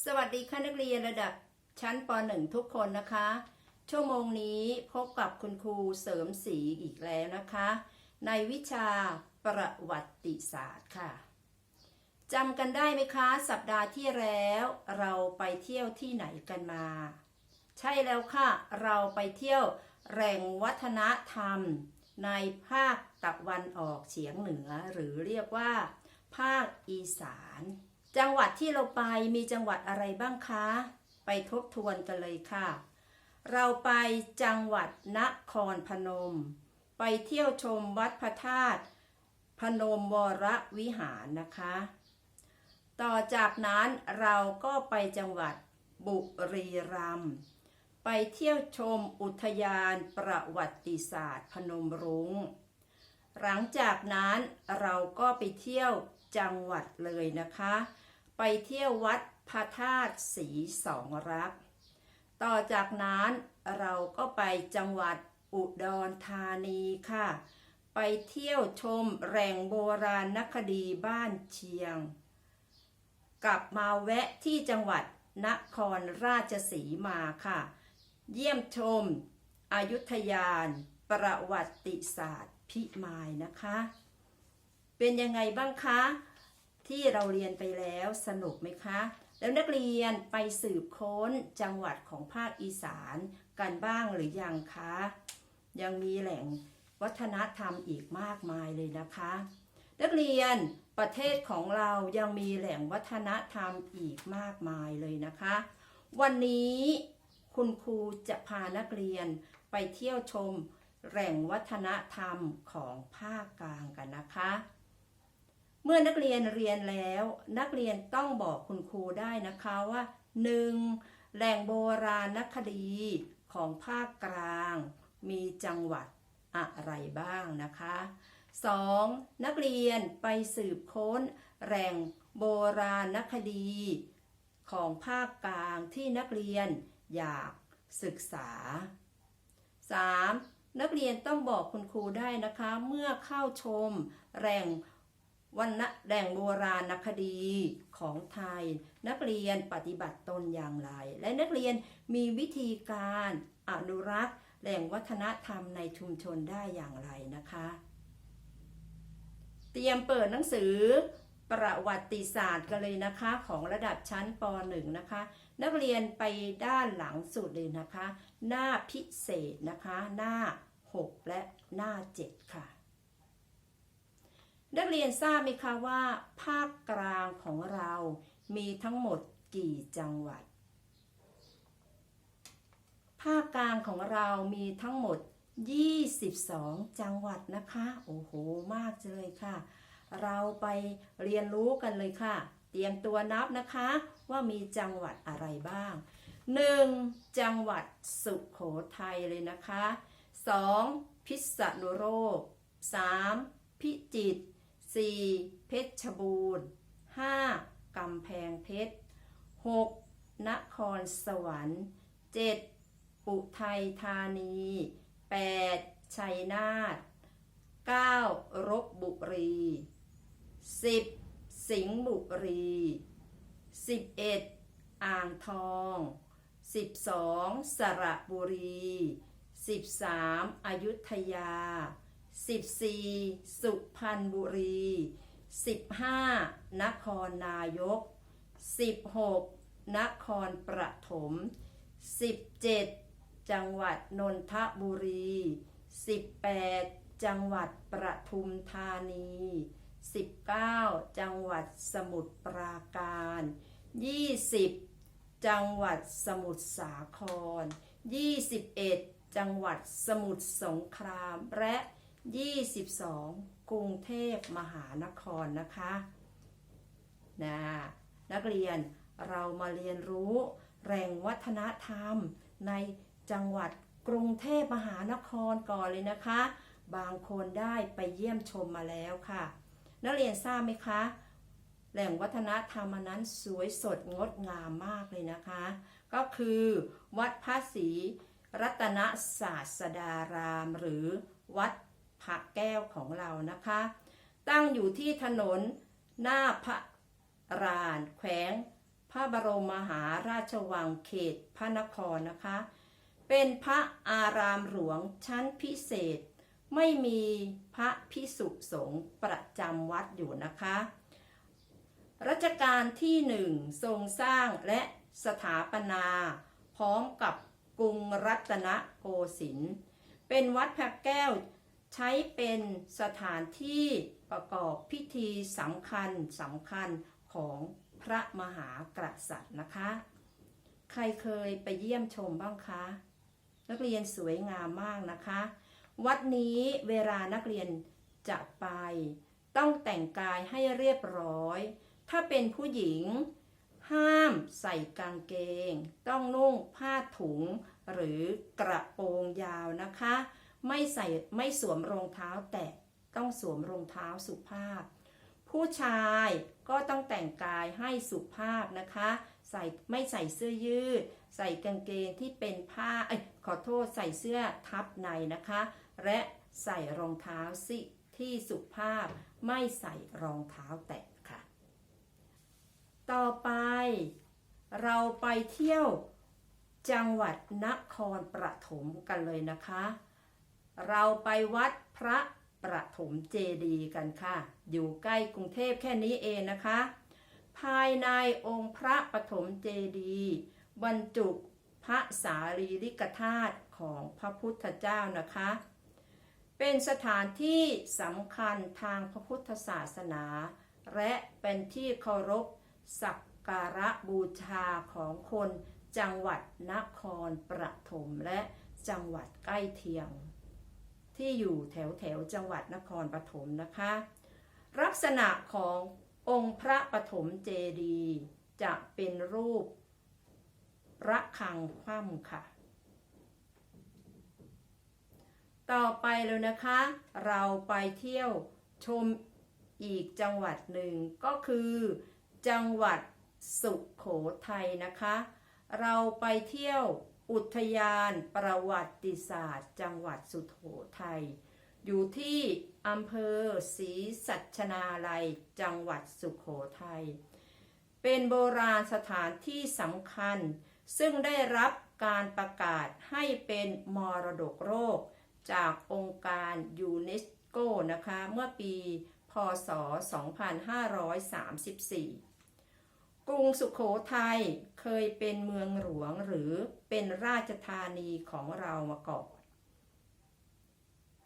สวัสดีค่ะนักเรียนระดับชั้นป .1 ทุกคนนะคะ ชั่วโมงนี้พบกับคุณครูเสริมศรีอีกแล้วนะคะ ในวิชาประวัติศาสตร์ค่ะจำกันได้ไหมคะ สัปดาห์ที่แล้วเราไปเที่ยวที่ไหนกันมา ใช่แล้วค่ะ เราไปเที่ยวแหล่งวัฒนธรรม ในภาคตะวันออกเฉียงเหนือ หรือเรียกว่า ภาคอีสาน จังหวัดที่เราไปมีจังหวัดอะไรบ้างคะ ไปทบทวนกันเลยค่ะ เราไปจังหวัดนครพนม ไปเที่ยวชมวัดพระธาตุพนมวรวิหารนะคะ ต่อจากนั้นเราก็ไปจังหวัดบุรีรัมย์ไปเที่ยวชมอุทยานประวัติศาสตร์พนมรุง้ง หลังจากนั้นเราก็ไปเที่ยวจังหวัดเลยนะคะ ไปเที่ยววัดพระธาตุศรีสองรัก ต่อจากนั้นเราก็ไปจังหวัดอุดรธานีค่ะ ไปเที่ยวชมแหล่งโบราณนคดีบ้านเชียง กลับมาแวะที่จังหวัดนครราชสีมาค่ะ เยี่ยมชมอยุธยานประวัติศาสตร์พิมายนะคะ เป็นยังไงบ้างคะ ที่เราเรียนไปแล้วสนุกไหมคะ แล้วนักเรียนไปสืบค้นจังหวัดของภาคอีสานกันบ้างหรือยังคะ ยังมีแหล่งวัฒนธรรมอีกมากมายเลยนะคะ นักเรียนประเทศของเรายังมีแหล่งวัฒนธรรมอีกมากมายเลยนะคะ วันนี้คุณครูจะพานักเรียนไปเที่ยวชมแหล่งวัฒนธรรมของภาคกลางกันนะคะ เมื่อนักเรียนเรียนแล้ว นักเรียนต้องบอกคุณครูได้นะคะว่า 1. แหล่งโบราณคดีของภาคกลาง มีจังหวัดอะไรบ้างนะคะ 2. นักเรียนไปสืบค้นแหล่งโบราณคดีของภาคกลางที่นักเรียนอยากศึกษา 3. นักเรียนต้องบอกคุณครูได้นะคะ เมื่อเข้าชมแหล่ง วันณะแหล่งโบราณคดีของไทย นักเรียนปฏิบัติตนอย่างไร และนักเรียนมีวิธีการอนุรักษ์ แหล่งวัฒนธรรมในชุมชนได้อย่างไรนะคะ เตรียมเปิดหนังสือประวัติศาสตร์กันเลยนะคะของระดับชั้นป .1 นะคะ นักเรียนไปด้านหลังสุดเลยนะคะ หน้าพิเศษนะคะ หน้า 6 และหน้า 7 ค่ะ นักเรียนทราบไหมคะว่า ภาคกลางของเรามีทั้งหมดกี่จังหวัด ภาคกลางของเรามีทั้งหมด 22 จังหวัดนะคะ โอ้โห มากเลยค่ะ เราไปเรียนรู้กันเลยค่ะ เตรียมตัวนับนะคะว่ามีจังหวัดอะไรบ้าง 1. จังหวัดสุขโขทัยเลยนะคะ 2. พิษณุโลก 3. พิจิตร 4. เพชรบูรณ์ 5. กำแพงเพชร 6. นครสวรรค์ 7. อุทัยธานี 8. ชัยนาท 9. รบบุรี 10. สิงห์บุรี 11. อ่างทอง 12. สระบุรี 13. อยุธยา 14. สุพรรณบุรี 15. นครนายก 16. นครปฐม 17. จังหวัดนนทบุรี 18. จังหวัดประทุมธานี 19. จังหวัดสมุทรปราการ 20. จังหวัดสมุทรสาคร 21. จังหวัดสมุทรสงครามและ 22 กรุงเทพมหานครนะคะนะนักเรียนเรามาเรียนรู้แหล่งวัฒนธรรมในจังหวัดกรุงเทพมหานครก่อนเลยนะคะ บางคนได้ไปเยี่ยมชมมาแล้วค่ะ นักเรียนทราบไหมคะ แหล่งวัฒนธรรมนั้นสวยสดงดงามมากเลยนะคะ ก็คือวัดพระศรีรัตนศาสดารามหรือวัด พระแก้วของเรานะคะ ตั้งอยู่ที่ถนนหน้าพระรานแขวงพระบรมมหาราชวังเขตพระนครนะคะ เป็นพระอารามหลวงชั้นพิเศษ ไม่มีพระพิสุสงฆ์ประจำวัดอยู่นะคะ รัชกาลที่หนึ่งทรงสร้างและสถาปนา พร้อมกับกรุงรัตนโกสินทร์เป็นวัดพระแก้ว ใช้เป็นสถานที่ประกอบพิธีสำคัญสำคัญของพระมหากษัตริย์นะคะ ใครเคยไปเยี่ยมชมบ้างคะ นักเรียนสวยงามมากนะคะ วัดนี้เวลานักเรียนจะไป ต้องแต่งกายให้เรียบร้อย ถ้าเป็นผู้หญิง ห้ามใส่กางเกง ต้องนุ่งผ้าถุงหรือกระโปรงยาวนะคะ ไม่ใส่ไม่สวมรองเท้าแตะต้องสวมรองเท้าสุภาพ ผู้ชายก็ต้องแต่งกายให้สุภาพนะคะ ใส่ไม่ใส่เสื้อยืด ใส่กางเกงที่เป็นผ้าเอ้ยขอโทษใส่เสื้อทับในนะคะ และใส่รองเท้าสิที่สุภาพไม่ใส่รองเท้าแตะค่ะ ต่อไป เราไปเที่ยวจังหวัดนครปฐมกันเลยนะคะ เราไปวัดพระประถมเจดีย์กันค่ะ อยู่ใกล้กรุงเทพแค่นี้เองนะคะ ภายในองค์พระปฐมเจดีย์บรรจุพระสารีริกธาตุของพระพุทธเจ้านะคะ เป็นสถานที่สำคัญทางพระพุทธศาสนา และเป็นที่เคารพสักการะบูชาของคนจังหวัดนครปฐมและจังหวัดใกล้เคียง ที่อยู่แถวแถวจังหวัดนครปฐมนะคะ ลักษณะขององค์พระปฐมเจดีย์จะเป็นรูประฆังคว่ำค่ะ ต่อไปเลยนะคะ เราไปเที่ยวชมอีกจังหวัดหนึ่งก็คือจังหวัดสุขโขทัยนะคะ เราไปเที่ยว อุทยานประวัติศาสตร์ จังหวัดสุโขทัย อยู่ที่อำเภอศรีสัชนาลัย จังหวัดสุโขทัย เป็นโบราณสถานที่สำคัญ ซึ่งได้รับการประกาศให้เป็นมรดกโลกจากองค์การยูเนสโกนะคะ เมื่อปี พศ 2534 กรุงสุขโขทัยเคยเป็นเมืองหลวงหรือเป็นราชธานีของเรามาก่อน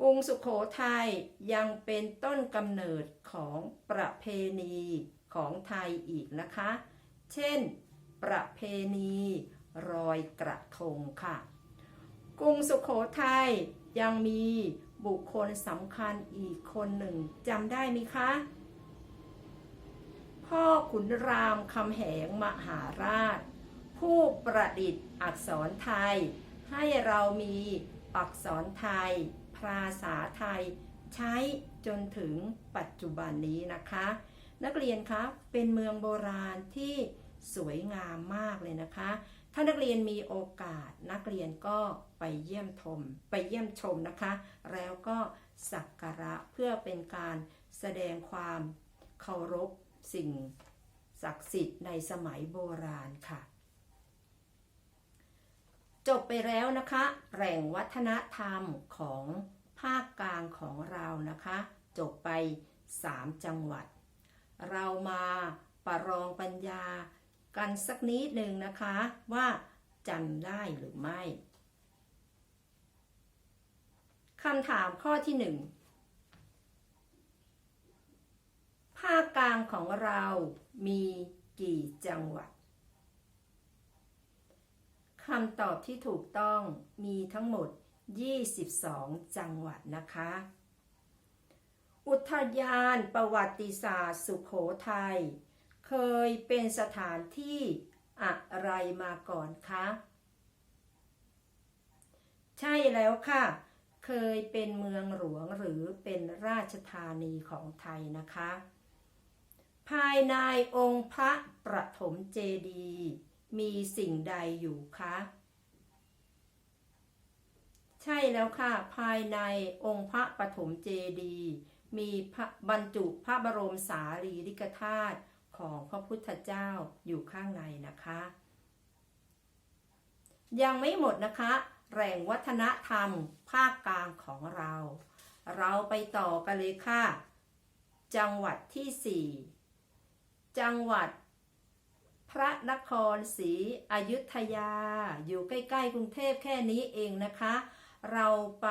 กรุงสุขโขทัยยังเป็นต้นกำเนิดของประเพณีของไทยอีกนะคะ เช่น ประเพณีรอยกระทงค่ะ กรุงสุขโขทัยยังมีบุคคลสำคัญอีกคนหนึ่งจำได้ไหมคะ พ่อขุนรามคำแหงมหาราช ผู้ประดิษฐ์อักษรไทย ให้เรามีอักษรไทย ภาษาไทย ใช้จนถึงปัจจุบันนี้นะคะ นักเรียนคะเป็นเมืองโบราณที่สวยงามมากเลยนะคะ ถ้านักเรียนมีโอกาสนักเรียนก็ไปเยี่ยมชมไปเยี่ยมชมนะคะ แล้วก็สักการะเพื่อเป็นการแสดงความเคารพ สิ่งศักดิ์สิทธิ์ในสมัยโบราณค่ะ จบไปแล้วนะคะ แหล่งวัฒนธรรมของภาคกลางของเรานะคะ จบไป 3 จังหวัด เรามาประลองปัญญากันสักนิดหนึ่งนะคะว่าจำได้หรือไม่คำถามข้อที่หนึ่ง ภาคกลางของเรามีกี่จังหวัดคำตอบที่ถูกต้องมีทั้งหมด 22 จังหวัดนะคะ อุทยานประวัติศาสตร์สุขโขทัยเคยเป็นสถานที่อะไรมาก่อนคะ ใช่แล้วค่ะ เคยเป็นเมืองหลวงหรือเป็นราชธานีของไทยนะคะ ภายในองค์พระประถมเจดีย์มีสิ่งใดอยู่คะ ใช่แล้วค่ะ ภายในองค์พระปฐมเจดีย์มีพระบรรจุพระบรมสารีริกธาตุของพระพุทธเจ้าอยู่ข้างในนะคะ ยังไม่หมดนะคะ แหล่งวัฒนธรรมภาคกลางของเรา เราไปต่อกันเลยค่ะ จังหวัดที่ 4 จังหวัด พระนครศรีอยุธยา อยู่ใกล้ ๆ กรุงเทพแค่นี้เองนะคะ เราไป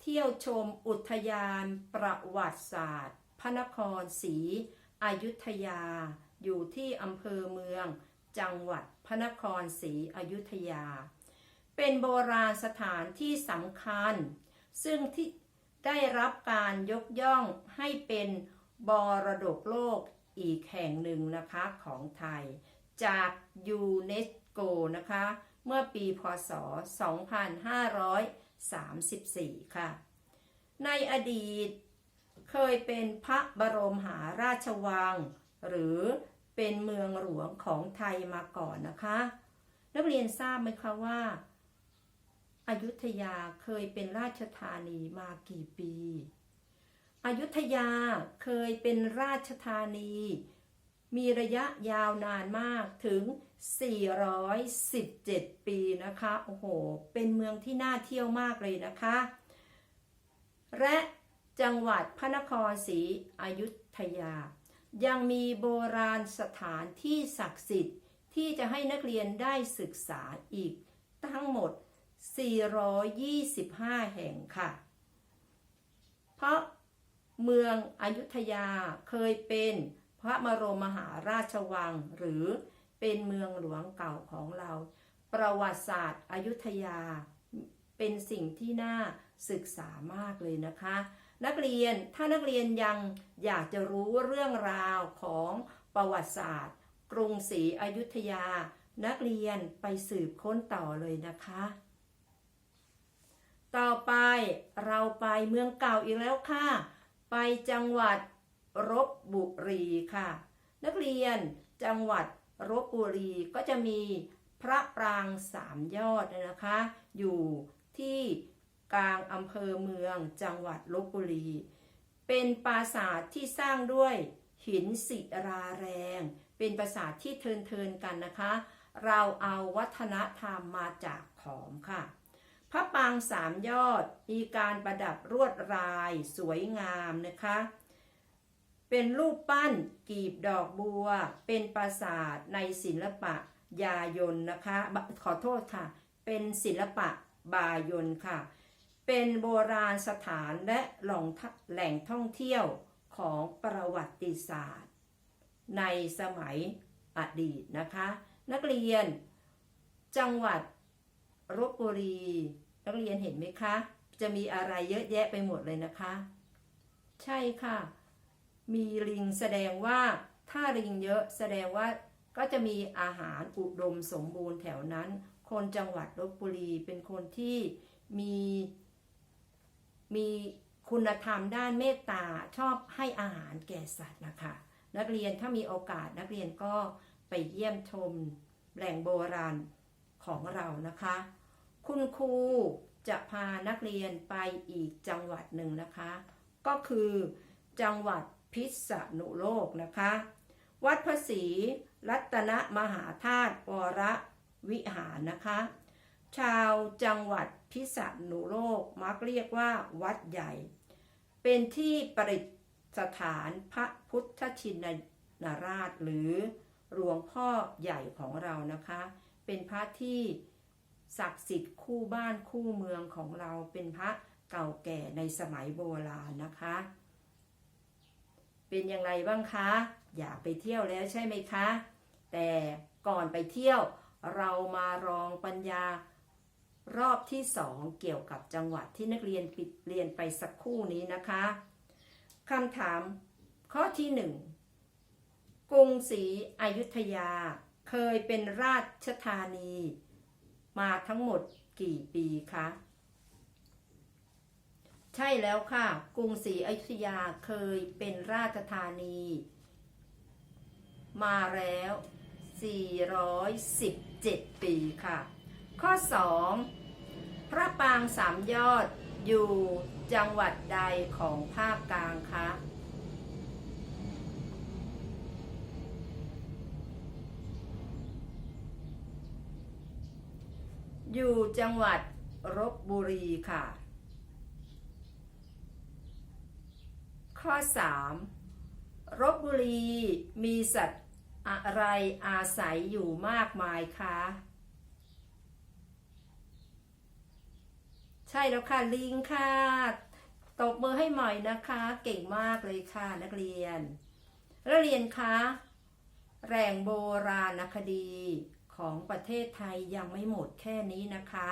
เที่ยวชมอุทยานประวัติศาสตร์ พระนครศรีอยุธยา อยู่ที่อำเภอเมือง จังหวัดพระนครศรีอยุธยา เป็นโบราณสถานที่สำคัญ ซึ่งที่ได้รับการยกย่องให้เป็นบรดกโลก อีกแห่งหนึ่งนะคะของไทย จากยูเนสโกนะคะ เมื่อปีพศ 2534 ค่ะ ในอดีตเคยเป็นพระบรมหาราชวัง หรือเป็นเมืองหลวงของไทยมาก่อนนะคะ นักเรียนทราบไหมคะว่าอายุทยาเคยเป็นราชธานีมากี่ปี อยุธยาเคยเป็นราชธานี มีระยะยาวนานมากถึง 417 ปีนะคะ โอ้โห เป็นเมืองที่น่าเที่ยวมากเลยนะคะ และจังหวัดพระนครศรีอยุธยา ยังมีโบราณสถานที่ศักดิ์สิทธิ์ที่จะให้นักเรียนได้ศึกษาอีกทั้งหมด 425 แห่งค่ะ เพราะ เมืองอยุธยาเคยเป็นพระบรมมหาราชวัง หรือเป็นเมืองหลวงเก่าของเรา ประวัติศาสตร์อยุธยา เป็นสิ่งที่น่าศึกษามากเลยนะคะ นักเรียนถ้านักเรียนยังอยากจะรู้เรื่องราวของประวัติศาสตร์ กรุงศรีอยุธยา นักเรียนไปสืบค้นต่อเลยนะคะ ต่อไปเราไปเมืองเก่าอีกแล้วค่ะ ไปจังหวัดรบบุรีค่ะ นักเรียนจังหวัดรบบุรีก็จะมีพระปรางสามยอดนะคะ อยู่ที่กลางอำเภอเมืองจังหวัดลบบุรี เป็นปราสาทที่สร้างด้วยหินศิราแรง เป็นปราสาทที่เทินเทินๆกันนะคะ เราเอาวัฒนธรรมมาจากขอมค่ะ พระปางสามยอดมีการประดับรวดลายสวยงามนะคะ เป็นรูปปั้นกีบดอกบัว เป็นปราสาทในศิลปะยายนนะคะ ขอโทษค่ะ เป็นศิลปะบายนค่ะ เป็นโบราณสถานและหลงแหล่งท่องเที่ยวของประวัติศาสตร์ ในสมัยอดีตนะคะ นักเรียนจังหวัด รบบุรี นักเรียนเห็นไหมคะ จะมีอะไรเยอะแยะไปหมดเลยนะคะ ใช่ค่ะ มีลิงแสดงว่าถ้าลิงเยอะแสดงว่าก็จะมีอาหารอุดมสมบูรณ์แถวนั้น คนจังหวัดลบบุรีเป็นคนที่มีมีคุณธรรมด้านเมตตาชอบให้อาหารแก่สัตว์นะคะ นักเรียนถ้ามีโอกาสนักเรียนก็ไปเยี่ยมชมแหล่งโบราณของเรานะคะ คุณครูจะพานักเรียนไปอีกจังหวัดหนึ่งนะคะ ก็คือจังหวัดพิษณุโลกนะคะ วัดพระศรีรัตนมหาธาตุวรวิหารนะคะ ชาวจังหวัดพิษณุโลกมักเรียกว่าวัดใหญ่ เป็นที่ประดิษฐานพระพุทธชินราชหรือหลวงพ่อใหญ่ของเรานะคะ เป็นพระที่ ศักดิ์สิทธิ์คู่บ้านคู่เมืองของเราเป็นพระเก่าแก่ในสมัยโบราณนะคะ เป็นอย่างไรบ้างคะ อยากไปเที่ยวแล้วใช่ไหมคะ แต่ก่อนไปเที่ยวเรามาลองปัญญารอบที่สองเกี่ยวกับจังหวัดที่นักเรียนปิดเรียนไปสักครู่นี้นะคะคำถามข้อที่หนึ่งกรุงศรีอยุธยาเคยเป็นราชธานี มาทั้งหมดกี่ปีคะใช่แล้วค่ะ กรุงศรีอยุธยาเคยเป็นราชธานี มาแล้ว 417 ปีค่ะ ข้อ 2 พระปางสามยอดอยู่จังหวัดใดของภาคกลางคะ อยู่จังหวัดรบบุรีค่ะ ข้อ 3. รบบุรีมีสัตว์อะไรอาศัยอยู่มากมายคะใช่แล้วค่ะลิงค่ะ ตบมือให้หน่อยนะคะ เก่งมากเลยค่ะนักเรียนนักเรียนคะแหล่งโบราณคดี ของประเทศไทยยังไม่หมดแค่นี้นะคะ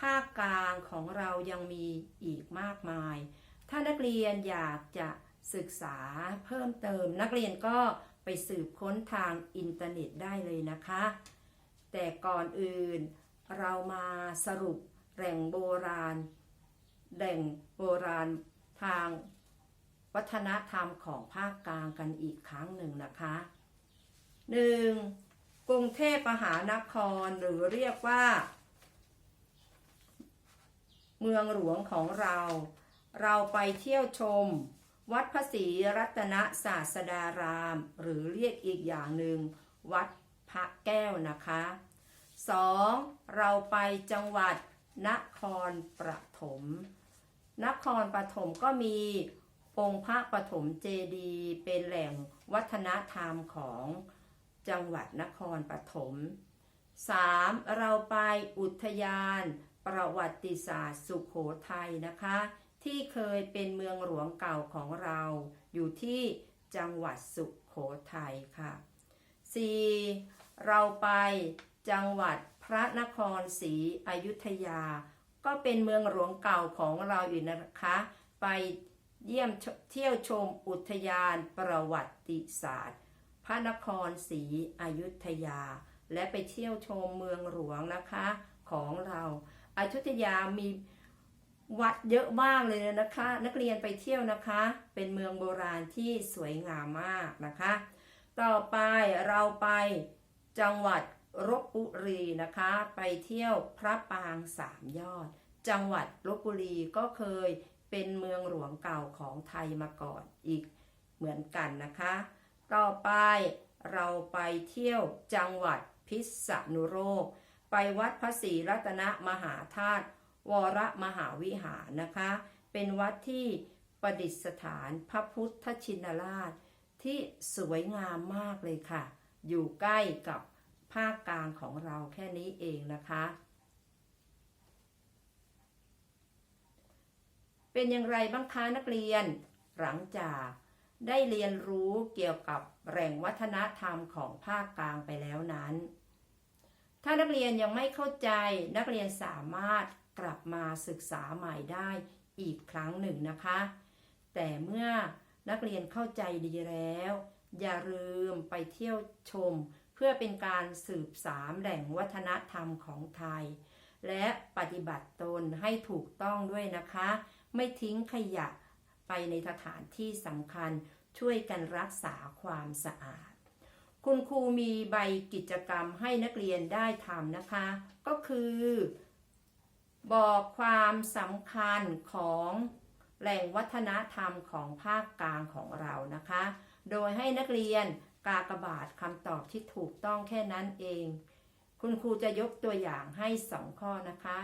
ภาคกลางของเรายังมีอีกมากมาย ถ้านักเรียนอยากจะศึกษาเพิ่มเติม นักเรียนก็ไปสืบค้นทางอินเทอร์เน็ตได้เลยนะคะ แต่ก่อนอื่นเรามาสรุปแหล่งโบราณแหล่งโบราณทางวัฒนธรรมของภาคกลางกันอีกครั้งหนึ่งนะคะ 1. กรุงเทพมหานครหรือเรียกว่า เมืองหลวงของเรา เราไปเที่ยวชม วัดพระศรีรัตนศาสดาราม หรือเรียกอีกอย่างหนึ่ง วัดพระแก้วนะคะ 2. เราไปจังหวัดนครปฐมนครปฐมก็มีองค์พระปฐมเจดีย์เป็นแหล่งวัฒนธรรมของ จังหวัดนครปฐม 3. เราไปอุทยาน ประวัติศาสตร์สุขโขทัยนะคะ ที่เคยเป็นเมืองหลวงเก่าของเรา อยู่ที่จังหวัดสุขโขทัยค่ะ 4. เราไปจังหวัดพระนครศรีอยุธยา ก็เป็นเมืองหลวงเก่าของเราอยู่นะคะ ไปเยี่ยมเที่ยวชมอุทยานประวัติศาสตร์ พระนครศรีอยุธยา และไปเที่ยวชมเมืองหลวงนะคะของเราอายุธยามีวัดเยอะมากเลยนะคะ นักเรียนไปเที่ยวนะคะ เป็นเมืองโบราณที่สวยงามมากนะคะ ต่อไปเราไปจังหวัดลบบุรีนะคะ ไปเที่ยวพระปางสามยอด จังหวัดลบบุรีก็เคยเป็นเมืองหลวงเก่าของไทยมาก่อนอีกเหมือนกันนะคะ ต่อไปเราไปเที่ยวจังหวัดพิษณุโลกไปวัดพระศรีรัตนมหาธาตุวรมหาวิหารนะคะ เป็นวัดที่ประดิษฐานพระพุทธชินราช ที่สวยงามมากเลยค่ะ อยู่ใกล้กับภาคกลางของเราแค่นี้เองนะคะ เป็นอย่างไรบ้างคะนักเรียนหลังจาก ได้เรียนรู้เกี่ยวกับแหล่งวัฒนธรรมของภาคกลางไปแล้วนั้น ถ้านักเรียนยังไม่เข้าใจนักเรียนสามารถกลับมาศึกษาใหม่ได้อีกครั้งหนึ่งนะคะ แต่เมื่อนักเรียนเข้าใจดีแล้ว อย่าลืมไปเที่ยวชม เพื่อเป็นการสืบสามแหล่งวัฒนธรรมของไทย และปฏิบัติตนให้ถูกต้องด้วยนะคะ ไม่ทิ้งขยะ ไปในสถานที่สำคัญช่วยกันรักษาความสะอาด คุณครูมีใบกิจกรรมให้นักเรียนได้ทำนะคะ ก็คือ บอกความสำคัญของแหล่งวัฒนธรรมของภาคกลางของเรานะคะ โดยให้นักเรียนกากบาทคำตอบที่ถูกต้องแค่นั้นเอง คุณครูจะยกตัวอย่างให้สองข้อนะคะ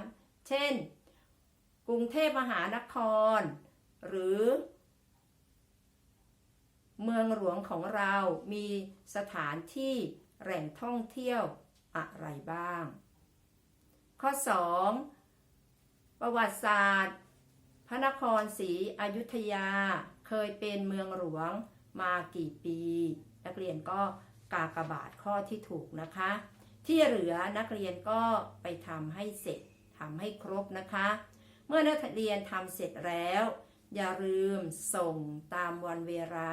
เช่น กรุงเทพมหานคร หรือ เมืองหลวงของเรามีสถานที่แหล่งท่องเที่ยวอะไรบ้าง ข้อ 2 ประวัติศาสตร์ พระนครศรีอยุธยาเคยเป็นเมืองหลวงมากี่ปี นักเรียนก็กากบาทข้อที่ถูกนะคะ ที่เหลือนักเรียนก็ไปทำให้เสร็จทำให้ครบนะคะ เมื่อนักเรียนทำเสร็จแล้ว อย่าลืมส่งตามวันเวลา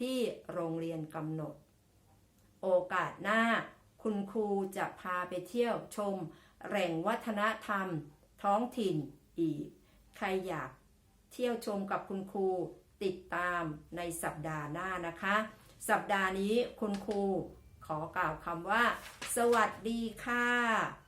ที่โรงเรียนกำหนด โอกาสหน้า คุณครูจะพาไปเที่ยวชม แหล่งวัฒนธรรม ท้องถิ่นอีก ใครอยากเที่ยวชมกับคุณครูติดตามในสัปดาห์หน้านะคะ สัปดาห์นี้คุณครูขอกล่าวคำว่า สวัสดีค่ะ